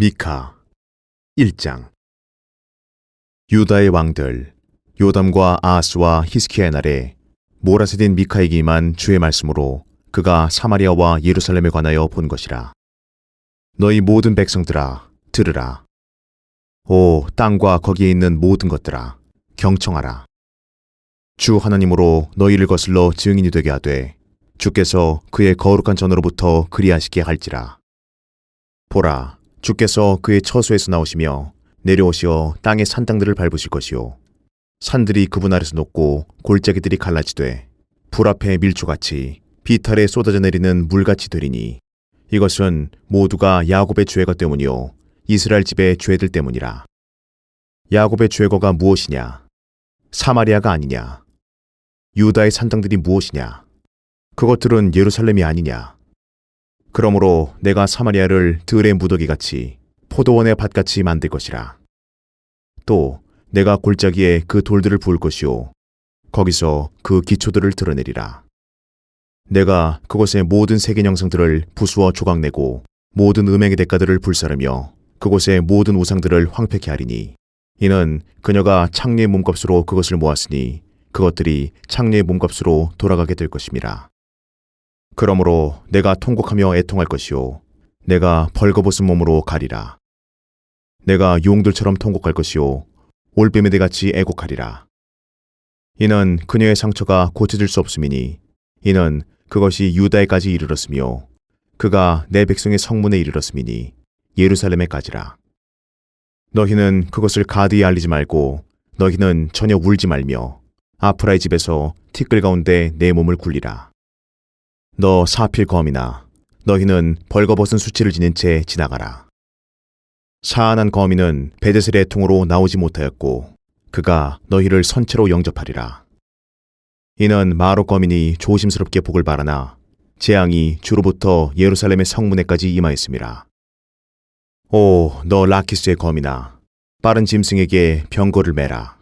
미카 1장. 유다의 왕들 요담과 아하스와 히스키야의 날에 모라세딘 미카에게만 주의 말씀으로 그가 사마리아와 예루살렘에 관하여 본 것이라. 너희 모든 백성들아 들으라. 오 땅과 거기에 있는 모든 것들아 경청하라. 주 하나님으로 너희를 거슬러 증인이 되게 하되 주께서 그의 거룩한 전으로부터 그리하시게 할지라. 보라 주께서 그의 처소에서 나오시며 내려오시어 땅의 산땅들을 밟으실 것이요. 산들이 그분 아래서 녹고 골짜기들이 갈라지되 불 앞에 밀초같이 비탈에 쏟아져 내리는 물같이 되리니 이것은 모두가 야곱의 죄가 때문이요 이스라엘 집의 죄들 때문이라. 야곱의 죄거가 무엇이냐? 사마리아가 아니냐? 유다의 산땅들이 무엇이냐? 그것들은 예루살렘이 아니냐 그러므로 내가 사마리아를 들의 무더기 같이 포도원의 밭같이 만들 것이라. 또 내가 골짜기에 그 돌들을 부을 것이요 거기서 그 기초들을 드러내리라. 내가 그곳의 모든 세계 형상들을 부수어 조각내고 모든 음행의 대가들을 불사르며 그곳의 모든 우상들을 황폐케 하리니 이는 그녀가 창녀의 몸값으로 그것을 모았으니 그것들이 창녀의 몸값으로 돌아가게 될 것임이라. 그러므로 내가 통곡하며 애통할 것이요 내가 벌거벗은 몸으로 가리라. 내가 용들처럼 통곡할 것이요 올빼미들 같이 애곡하리라. 이는 그녀의 상처가 고쳐질 수 없음이니 이는 그것이 유다에까지 이르렀으며 그가 내 백성의 성문에 이르렀음이니 예루살렘에까지라. 너희는 그것을 가드에 알리지 말고 너희는 전혀 울지 말며 아프라의 집에서 티끌 가운데 내 몸을 굴리라 너 사필 거미나 너희는 벌거벗은 수치를 지닌 채 지나가라. 사안한 거미는 베데셀의 통으로 나오지 못하였고 그가 너희를 선체로 영접하리라. 이는 마로 거민이 조심스럽게 복을 바라나 재앙이 주로부터 예루살렘의 성문에까지 임하였습니다. 오, 너 라키스의 거미나 빠른 짐승에게 병거를 매라.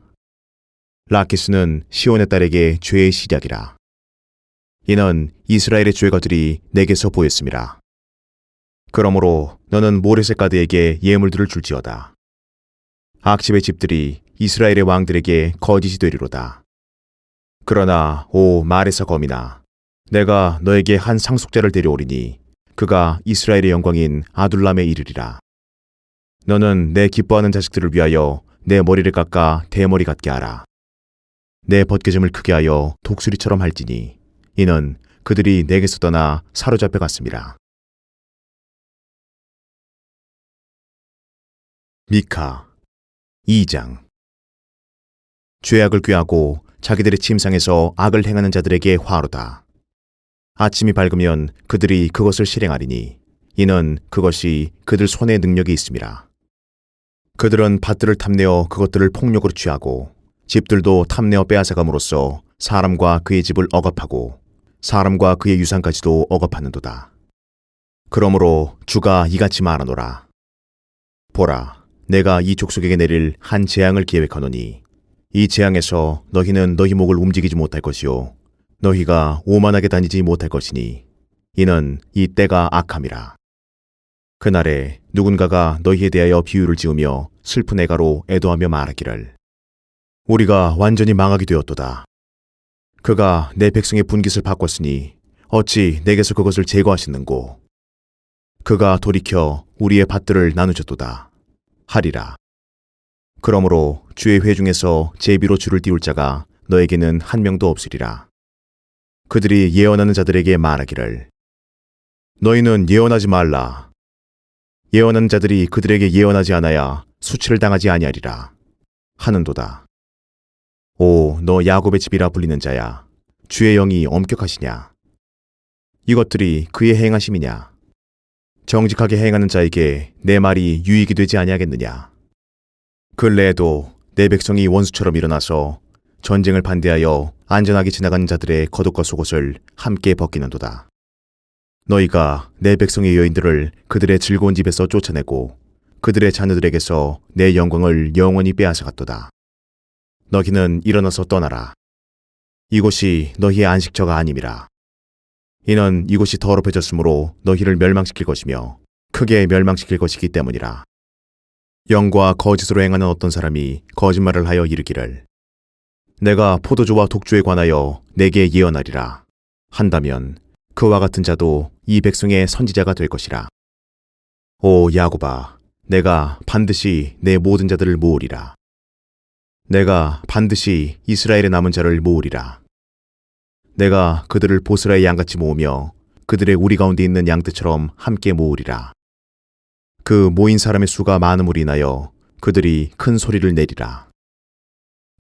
라키스는 시온의 딸에게 죄의 시작이라. 이는 이스라엘의 죄가들이 내게서 보였습니다. 그러므로 너는 모레셋가드에게 예물들을 줄지어다. 악집의 집들이 이스라엘의 왕들에게 거짓이 되리로다. 그러나 오 마레사 검이나 내가 너에게 한 상속자를 데려오리니 그가 이스라엘의 영광인 아둘람에 이르리라. 너는 내 기뻐하는 자식들을 위하여 내 머리를 깎아 대머리 같게 하라. 내 벗겨짐을 크게 하여 독수리처럼 할지니 이는 그들이 내게서 떠나 사로잡혀 갔습니다. 미카 2장 죄악을 꾀하고 자기들의 침상에서 악을 행하는 자들에게 화로다. 아침이 밝으면 그들이 그것을 실행하리니 이는 그것이 그들 손에 능력이 있습니다. 그들은 밭들을 탐내어 그것들을 폭력으로 취하고 집들도 탐내어 빼앗아감으로써 사람과 그의 집을 억압하고 사람과 그의 유산까지도 억압하는도다. 그러므로 주가 이같이 말하노라. 보라, 내가 이 족속에게 내릴 한 재앙을 계획하노니 이 재앙에서 너희는 너희 목을 움직이지 못할 것이요 너희가 오만하게 다니지 못할 것이니 이는 이 때가 악함이라. 그날에 누군가가 너희에 대하여 비유를 지으며 슬픈 애가로 애도하며 말하기를 우리가 완전히 망하게 되었도다. 그가 내 백성의 분깃을 바꿨으니 어찌 내게서 그것을 제거하시는고? 그가 돌이켜 우리의 밭들을 나누셨도다. 하리라. 그러므로 주의 회중에서 제비로 줄을 띄울 자가 너에게는 한 명도 없으리라. 그들이 예언하는 자들에게 말하기를 너희는 예언하지 말라. 예언하는 자들이 그들에게 예언하지 않아야 수치를 당하지 아니하리라 하는도다 오, 너 야곱의 집이라 불리는 자야. 주의 영이 엄격하시냐? 이것들이 그의 행하심이냐? 정직하게 행하는 자에게 내 말이 유익이 되지 아니하겠느냐? 근래에도 내 백성이 원수처럼 일어나서 전쟁을 반대하여 안전하게 지나가는 자들의 겉옷과 속옷을 함께 벗기는도다. 너희가 내 백성의 여인들을 그들의 즐거운 집에서 쫓아내고 그들의 자녀들에게서 내 영광을 영원히 빼앗아갔도다. 너희는 일어나서 떠나라. 이곳이 너희의 안식처가 아님이라. 이는 이곳이 더럽혀졌으므로 너희를 멸망시킬 것이며 크게 멸망시킬 것이기 때문이라. 영과 거짓으로 행하는 어떤 사람이 거짓말을 하여 이르기를 내가 포도주와 독주에 관하여 내게 예언하리라 한다면 그와 같은 자도 이 백성의 선지자가 될 것이라. 오 야곱아, 내가 반드시 내 모든 자들을 모으리라. 내가 반드시 이스라엘의 남은 자를 모으리라. 내가 그들을 보스라의 양같이 모으며 그들의 우리 가운데 있는 양떼처럼 함께 모으리라. 그 모인 사람의 수가 많음으로 인하여 그들이 큰 소리를 내리라.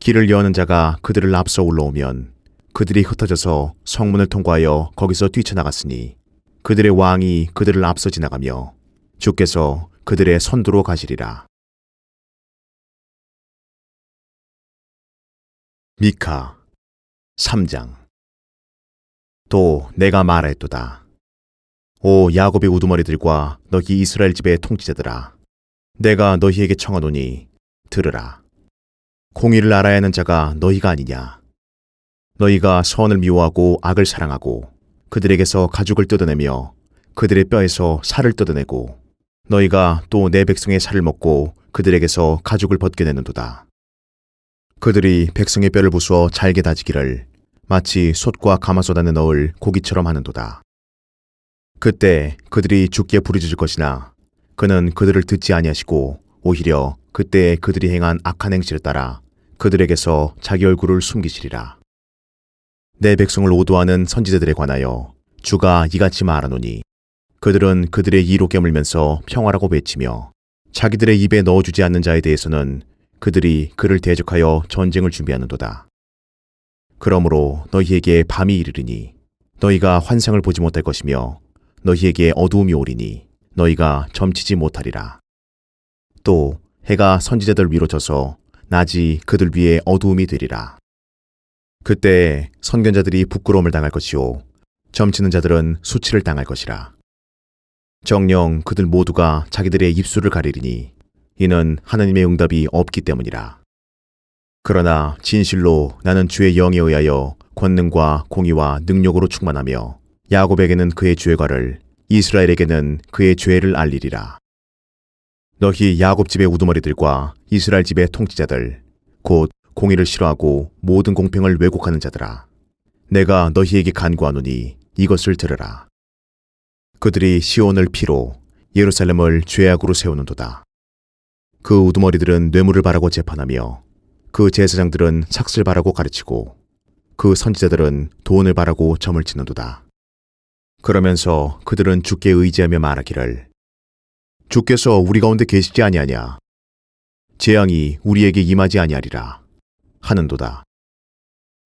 길을 여는 자가 그들을 앞서 올라오면 그들이 흩어져서 성문을 통과하여 거기서 뛰쳐나갔으니 그들의 왕이 그들을 앞서 지나가며 주께서 그들의 선두로 가시리라. 미카 3장 또 내가 말하였도다. 오 야곱의 우두머리들과 너희 이스라엘 집의 통치자들아 내가 너희에게 청하노니 들으라. 공의를 알아야 하는 자가 너희가 아니냐. 너희가 선을 미워하고 악을 사랑하고 그들에게서 가죽을 뜯어내며 그들의 뼈에서 살을 뜯어내고 너희가 또 내 백성의 살을 먹고 그들에게서 가죽을 벗겨내는도다. 그들이 백성의 뼈를 부수어 잘게 다지기를 마치 솥과 가마솥 안에 넣을 고기처럼 하는도다. 그때 그들이 죽게 부르짖을 것이나 그는 그들을 듣지 아니하시고 오히려 그때 그들이 행한 악한 행실을 따라 그들에게서 자기 얼굴을 숨기시리라. 내 백성을 오도하는 선지자들에 관하여 주가 이같이 말하노니 그들은 그들의 이로 깨물면서 평화라고 외치며 자기들의 입에 넣어주지 않는 자에 대해서는 그들이 그를 대적하여 전쟁을 준비하는도다. 그러므로 너희에게 밤이 이르리니 너희가 환상을 보지 못할 것이며 너희에게 어두움이 오리니 너희가 점치지 못하리라. 또 해가 선지자들 위로 져서 낮이 그들 위에 어두움이 되리라. 그때 선견자들이 부끄러움을 당할 것이요 점치는 자들은 수치를 당할 것이라. 정령 그들 모두가 자기들의 입술을 가리리니 이는 하나님의 응답이 없기 때문이라. 그러나 진실로 나는 주의 영에 의하여 권능과 공의와 능력으로 충만하며 야곱에게는 그의 죄과를 이스라엘에게는 그의 죄를 알리리라. 너희 야곱 집의 우두머리들과 이스라엘 집의 통치자들 곧 공의를 싫어하고 모든 공평을 왜곡하는 자들아 내가 너희에게 간구하노니 이것을 들으라. 그들이 시온을 피로 예루살렘을 죄악으로 세우는도다. 그 우두머리들은 뇌물을 바라고 재판하며 그 제사장들은 삭슬 바라고 가르치고 그 선지자들은 돈을 바라고 점을 치는도다. 그러면서 그들은 주께 의지하며 말하기를 주께서 우리 가운데 계시지 아니하냐 재앙이 우리에게 임하지 아니하리라 하는도다.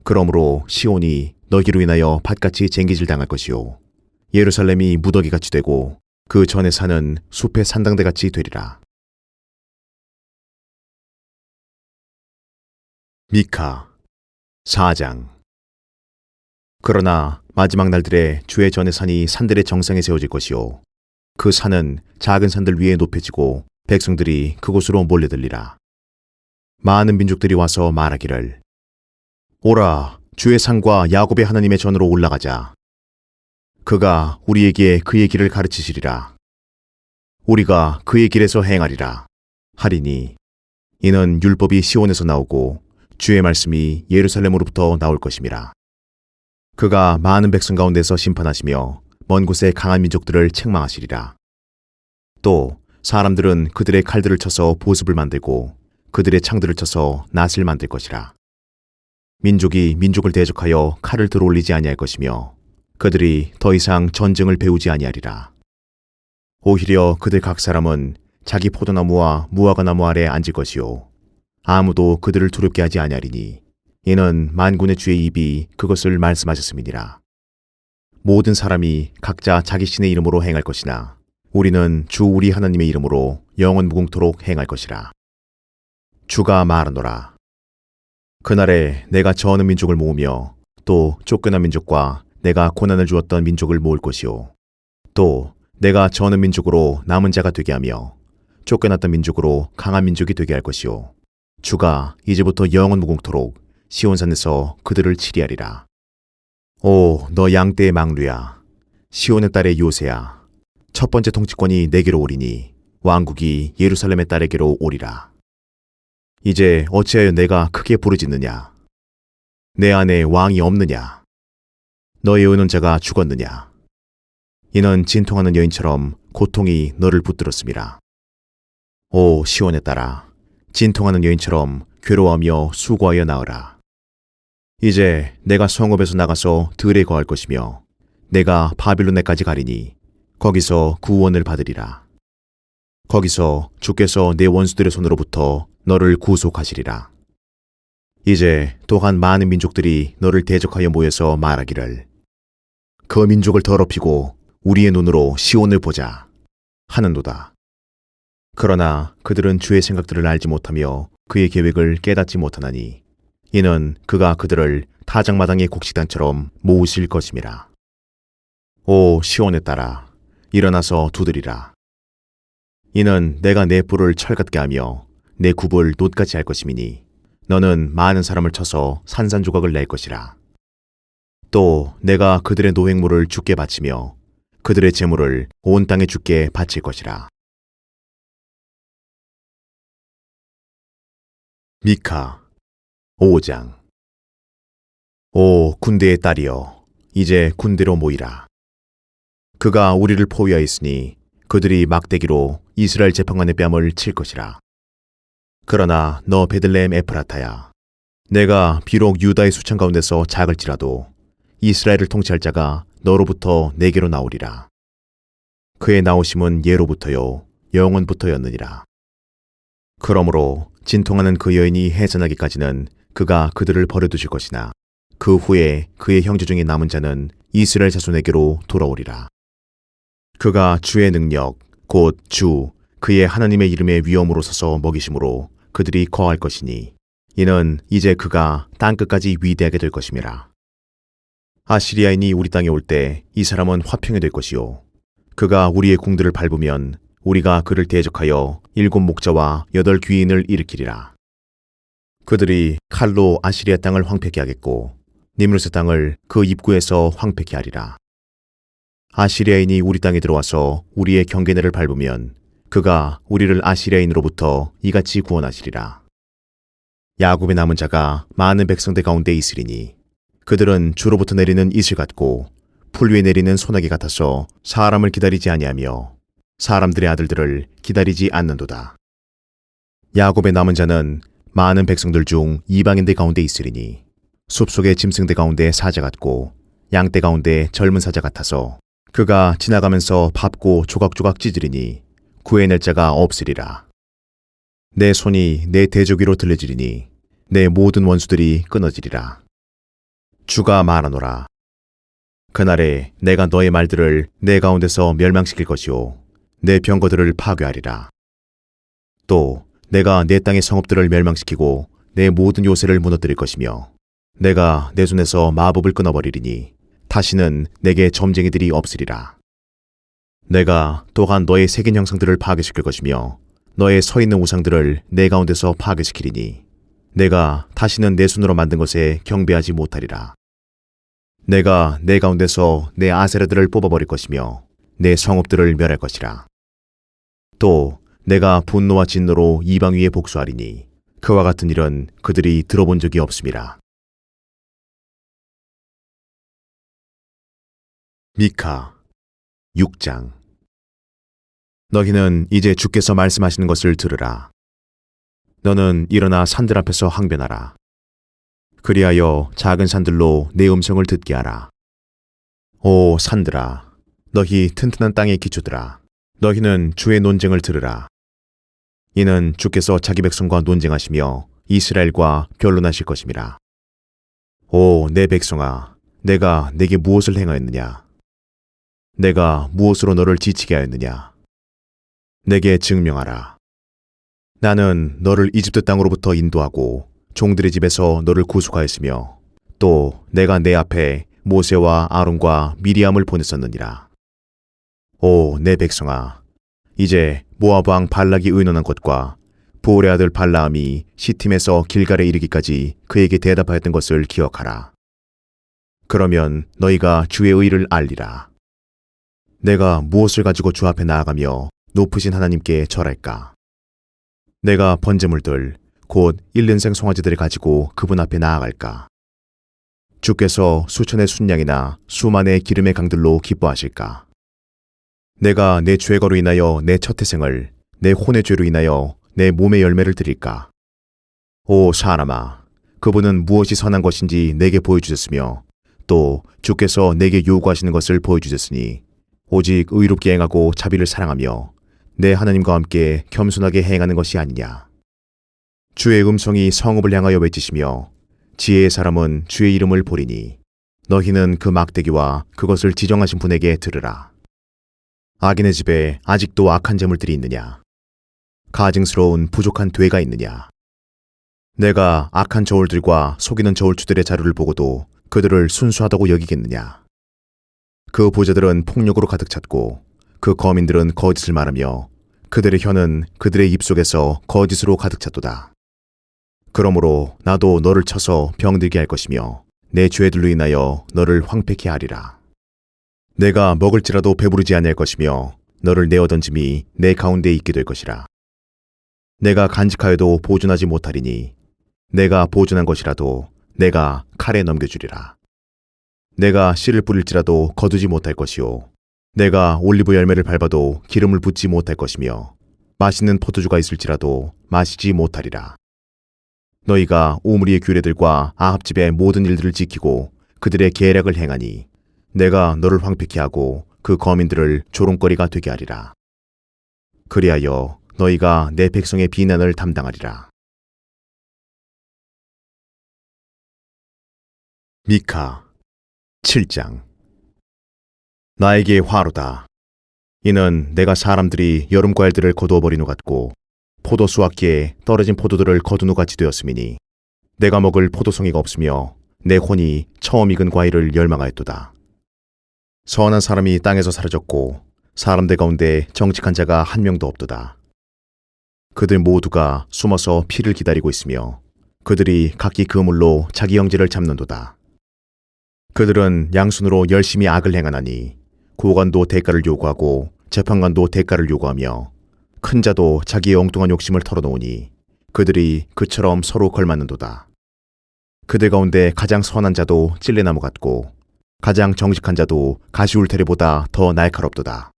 그러므로 시온이 너희로 인하여 밭같이 쟁기질 당할 것이요 예루살렘이 무더기같이 되고 그 전에 사는 숲의 산당대같이 되리라. 미카 4장 그러나 마지막 날들에 주의 전의 산이 산들의 정상에 세워질 것이요 그 산은 작은 산들 위에 높여지고 백성들이 그곳으로 몰려들리라. 많은 민족들이 와서 말하기를 오라 주의 산과 야곱의 하나님의 전으로 올라가자. 그가 우리에게 그의 길을 가르치시리라. 우리가 그의 길에서 행하리라. 하리니 이는 율법이 시온에서 나오고 주의 말씀이 예루살렘으로부터 나올 것임이라. 그가 많은 백성 가운데서 심판하시며 먼 곳의 강한 민족들을 책망하시리라. 또 사람들은 그들의 칼들을 쳐서 보습을 만들고 그들의 창들을 쳐서 낫을 만들 것이라. 민족이 민족을 대적하여 칼을 들어올리지 아니할 것이며 그들이 더 이상 전쟁을 배우지 아니하리라. 오히려 그들 각 사람은 자기 포도나무와 무화과 나무 아래 앉을 것이요 아무도 그들을 두렵게 하지 아니하리니 이는 만군의 주의 입이 그것을 말씀하셨음이니라. 모든 사람이 각자 자기 신의 이름으로 행할 것이나 우리는 주 우리 하나님의 이름으로 영원 무궁토록 행할 것이라. 주가 말하노라. 그날에 내가 저 어느 민족을 모으며 또 쫓겨난 민족과 내가 고난을 주었던 민족을 모을 것이요. 또 내가 저 어느 민족으로 남은 자가 되게 하며 쫓겨났던 민족으로 강한 민족이 되게 할 것이요. 주가 이제부터 영원 무궁토록 시온산에서 그들을 치리하리라. 오, 너 양떼의 망루야. 시온의 딸의 요새야. 첫 번째 통치권이 내게로 오리니 왕국이 예루살렘의 딸에게로 오리라. 이제 어찌하여 내가 크게 부르짖느냐? 내 안에 왕이 없느냐? 너의 의논 자가 죽었느냐? 이는 진통하는 여인처럼 고통이 너를 붙들었습니다. 오 시온에 따라 진통하는 여인처럼 괴로워하며 수고하여 나으라. 이제 내가 성읍에서 나가서 들에 거할 것이며 내가 바빌론에까지 가리니 거기서 구원을 받으리라. 거기서 주께서 내 원수들의 손으로부터 너를 구속하시리라. 이제 또한 많은 민족들이 너를 대적하여 모여서 말하기를 그 민족을 더럽히고 우리의 눈으로 시온을 보자 하는도다. 그러나 그들은 주의 생각들을 알지 못하며 그의 계획을 깨닫지 못하나니 이는 그가 그들을 타작마당의 곡식단처럼 모으실 것임이라. 오 시온에 따라 일어나서 두드리라. 이는 내가 내 뿔을 철같게 하며 내 굽을 놋같이 할 것임이니 너는 많은 사람을 쳐서 산산조각을 낼 것이라. 또 내가 그들의 노획물을 죽게 바치며 그들의 재물을 온 땅에 죽게 바칠 것이라. 미카 5장 오 군대의 딸이여 이제 군대로 모이라. 그가 우리를 포위하였으니 그들이 막대기로 이스라엘 재판관의 뺨을 칠 것이라. 그러나 너 베들레헴 에프라타야 내가 비록 유다의 수천 가운데서 작을지라도 이스라엘을 통치할 자가 너로부터 내게로 나오리라. 그의 나오심은 예로부터요 영원부터였느니라. 그러므로 진통하는 그 여인이 해산하기까지는 그가 그들을 버려두실 것이나 그 후에 그의 형제 중에 남은 자는 이스라엘 자손에게로 돌아오리라. 그가 주의 능력 곧 주 그의 하나님의 이름의 위엄으로 서서 먹이심으로 그들이 거할 것이니 이는 이제 그가 땅 끝까지 위대하게 될 것임이라. 아시리아인이 우리 땅에 올 때 이 사람은 화평이 될 것이요. 그가 우리의 궁들을 밟으면 우리가 그를 대적하여 일곱 목자와 여덟 귀인을 일으키리라. 그들이 칼로 아시리아 땅을 황폐케 하겠고 니므르스 땅을 그 입구에서 황폐케 하리라. 아시리아인이 우리 땅에 들어와서 우리의 경계내를 밟으면 그가 우리를 아시리아인으로부터 이같이 구원하시리라. 야곱의 남은 자가 많은 백성들 가운데 있으리니 그들은 주로부터 내리는 이슬 같고 풀 위에 내리는 소나기 같아서 사람을 기다리지 아니하며 사람들의 아들들을 기다리지 않는도다. 야곱의 남은 자는 많은 백성들 중 이방인들 가운데 있으리니 숲속의 짐승들 가운데 사자 같고 양떼 가운데 젊은 사자 같아서 그가 지나가면서 밟고 조각조각 찢으리니 구해낼 자가 없으리라. 내 손이 내 대조기로 들려지리니 내 모든 원수들이 끊어지리라. 주가 말하노라. 그날에 내가 너의 말들을 내 가운데서 멸망시킬 것이요. 내 병거들을 파괴하리라. 또 내가 내 땅의 성읍들을 멸망시키고 내 모든 요새를 무너뜨릴 것이며 내가 내 손에서 마법을 끊어버리리니 다시는 내게 점쟁이들이 없으리라. 내가 또한 너의 색인 형상들을 파괴시킬 것이며 너의 서 있는 우상들을 내 가운데서 파괴시키리니 내가 다시는 내 손으로 만든 것에 경배하지 못하리라. 내가 내 가운데서 내 아세라들을 뽑아버릴 것이며 내 성읍들을 멸할 것이라. 또 내가 분노와 진노로 이방 위에 복수하리니 그와 같은 일은 그들이 들어본 적이 없음이라. 미카 6장 너희는 이제 주께서 말씀하시는 것을 들으라. 너는 일어나 산들 앞에서 항변하라. 그리하여 작은 산들로 내 음성을 듣게 하라. 오 산들아, 너희 튼튼한 땅의 기초들아, 너희는 주의 논쟁을 들으라. 이는 주께서 자기 백성과 논쟁하시며 이스라엘과 결론하실 것임이라. 오 내 백성아, 내가 내게 무엇을 행하였느냐? 내가 무엇으로 너를 지치게 하였느냐? 내게 증명하라. 나는 너를 이집트 땅으로부터 인도하고 종들의 집에서 너를 구속하였으며 또 내가 내 앞에 모세와 아론과 미리암을 보냈었느니라. 오, 내 백성아, 이제 모압 왕 발락이 의논한 것과 부올의 아들 발라함이 시팀에서 길갈에 이르기까지 그에게 대답하였던 것을 기억하라. 그러면 너희가 주의 의를 알리라. 내가 무엇을 가지고 주 앞에 나아가며 높으신 하나님께 절할까? 내가 번제물들 곧 일년생 송아지들을 가지고 그분 앞에 나아갈까? 주께서 수천의 순양이나 수만의 기름의 강들로 기뻐하실까? 내가 내 죄거로 인하여 내 첫 태생을 내 혼의 죄로 인하여 내 몸의 열매를 드릴까? 오 사람아, 그분은 무엇이 선한 것인지 내게 보여주셨으며 또 주께서 내게 요구하시는 것을 보여주셨으니 오직 의롭게 행하고 자비를 사랑하며 내 하나님과 함께 겸손하게 행하는 것이 아니냐. 주의 음성이 성읍을 향하여 외치시며 지혜의 사람은 주의 이름을 보리니 너희는 그 막대기와 그것을 지정하신 분에게 들으라. 악인의 집에 아직도 악한 재물들이 있느냐? 가증스러운 부족한 되가 있느냐? 내가 악한 저울들과 속이는 저울추들의 자료를 보고도 그들을 순수하다고 여기겠느냐? 그 부자들은 폭력으로 가득 찼고 그 거민들은 거짓을 말하며 그들의 혀는 그들의 입속에서 거짓으로 가득 찼도다. 그러므로 나도 너를 쳐서 병들게 할 것이며 내 죄들로 인하여 너를 황폐케 하리라. 내가 먹을지라도 배부르지 아니할 것이며 너를 내어 던짐이 내 가운데 있게 될 것이라. 내가 간직하여도 보존하지 못하리니 내가 보존한 것이라도 내가 칼에 넘겨주리라. 내가 씨를 뿌릴지라도 거두지 못할 것이요. 내가 올리브 열매를 밟아도 기름을 붓지 못할 것이며 맛있는 포도주가 있을지라도 마시지 못하리라. 너희가 오므리의 규례들과 아합집의 모든 일들을 지키고 그들의 계략을 행하니 내가 너를 황폐케 하고 그 거민들을 조롱거리가 되게 하리라. 그리하여 너희가 내 백성의 비난을 담당하리라. 미카 7장 나에게 화로다. 이는 내가 사람들이 여름 과일들을 거두어 후 같고 포도 수확기에 떨어진 포도들을 후 같이 되었음이니 내가 먹을 포도송이가 없으며 내 혼이 처음 익은 과일을 열망하였도다. 선한 사람이 땅에서 사라졌고 사람들 가운데 정직한 자가 한 명도 없도다. 그들 모두가 숨어서 피를 기다리고 있으며 그들이 각기 그물로 자기 형제를 잡는도다. 그들은 양순으로 열심히 악을 행하나니 고관도 대가를 요구하고 재판관도 대가를 요구하며 큰 자도 자기의 엉뚱한 욕심을 털어놓으니 그들이 그처럼 서로 걸맞는도다. 그들 가운데 가장 선한 자도 찔레나무 같고 가장 정직한 자도 가시울테레보다 더 날카롭도다.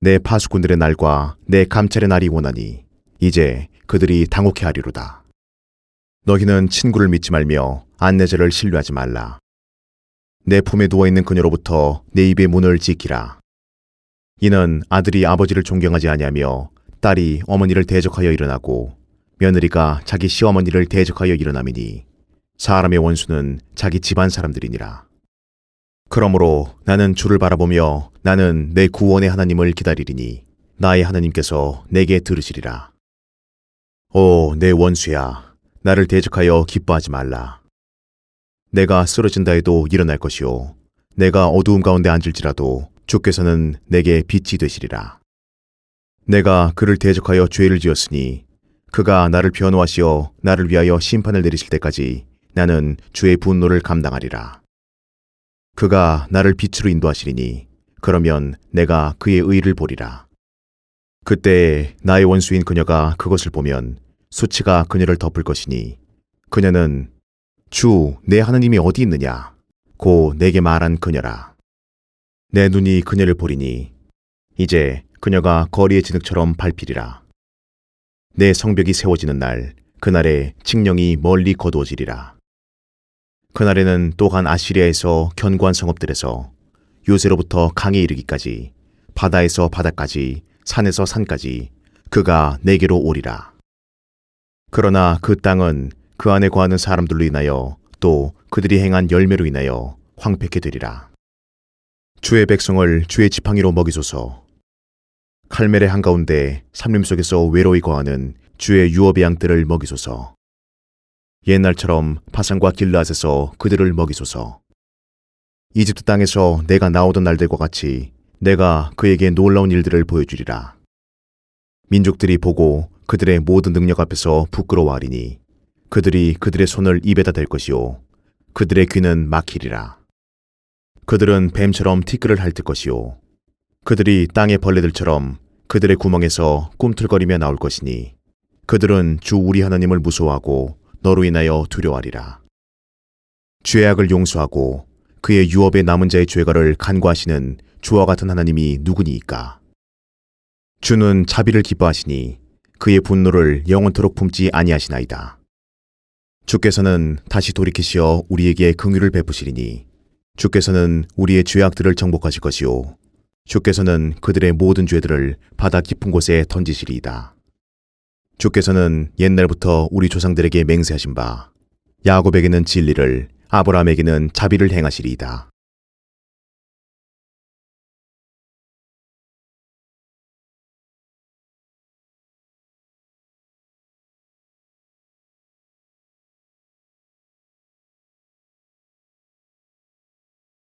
내 파수꾼들의 날과 내 감찰의 날이 오나니 이제 그들이 당혹해 하리로다. 너희는 친구를 믿지 말며 안내자를 신뢰하지 말라. 내 품에 누워있는 그녀로부터 내 입의 문을 지키라. 이는 아들이 아버지를 존경하지 아니하며 딸이 어머니를 대적하여 일어나고 며느리가 자기 시어머니를 대적하여 일어남이니 사람의 원수는 자기 집안 사람들이니라. 그러므로 나는 주를 바라보며 나는 내 구원의 하나님을 기다리리니 나의 하나님께서 내게 들으시리라. 오, 내 원수야, 나를 대적하여 기뻐하지 말라. 내가 쓰러진다 해도 일어날 것이요. 내가 어두움 가운데 앉을지라도 주께서는 내게 빛이 되시리라. 내가 그를 대적하여 죄를 지었으니 그가 나를 변호하시어 나를 위하여 심판을 내리실 때까지 나는 주의 분노를 감당하리라. 그가 나를 빛으로 인도하시리니 그러면 내가 그의 의를 보리라. 그때 나의 원수인 그녀가 그것을 보면 수치가 그녀를 덮을 것이니 그녀는 주, 내 하나님이 어디 있느냐? 고 내게 말한 그녀라. 내 눈이 그녀를 보리니 이제 그녀가 거리의 진흙처럼 밟히리라. 내 성벽이 세워지는 날, 그날에 칙령이 멀리 거두어지리라. 그날에는 또한 아시리아에서 견고한 성읍들에서 요새로부터 강에 이르기까지 바다에서 바다까지 산에서 산까지 그가 내게로 오리라. 그러나 그 땅은 그 안에 거하는 사람들로 인하여 또 그들이 행한 열매로 인하여 황폐케 되리라. 주의 백성을 주의 지팡이로 먹이소서. 칼멜의 한가운데 삼림 속에서 외로이 거하는 주의 유업의 양들을 먹이소서. 옛날처럼 바산과 길라앗에서 그들을 먹이소서. 이집트 땅에서 내가 나오던 날들과 같이 내가 그에게 놀라운 일들을 보여주리라. 민족들이 보고 그들의 모든 능력 앞에서 부끄러워하리니 그들이 그들의 손을 입에다 댈 것이요 그들의 귀는 막히리라. 그들은 뱀처럼 티끌을 핥을 것이요 그들이 땅의 벌레들처럼 그들의 구멍에서 꿈틀거리며 나올 것이니 그들은 주 우리 하나님을 무서워하고 너로 인하여 두려워하리라. 죄악을 용서하고 그의 유업의 남은 자의 죄가를 간과하시는 주와 같은 하나님이 누구니이까? 주는 자비를 기뻐하시니 그의 분노를 영원토록 품지 아니하시나이다. 주께서는 다시 돌이키시어 우리에게 긍휼을 베푸시리니 주께서는 우리의 죄악들을 정복하실 것이요 주께서는 그들의 모든 죄들을 바다 깊은 곳에 던지시리이다. 주께서는 옛날부터 우리 조상들에게 맹세하신 바 야곱에게는 진리를 아브라함에게는 자비를 행하시리이다.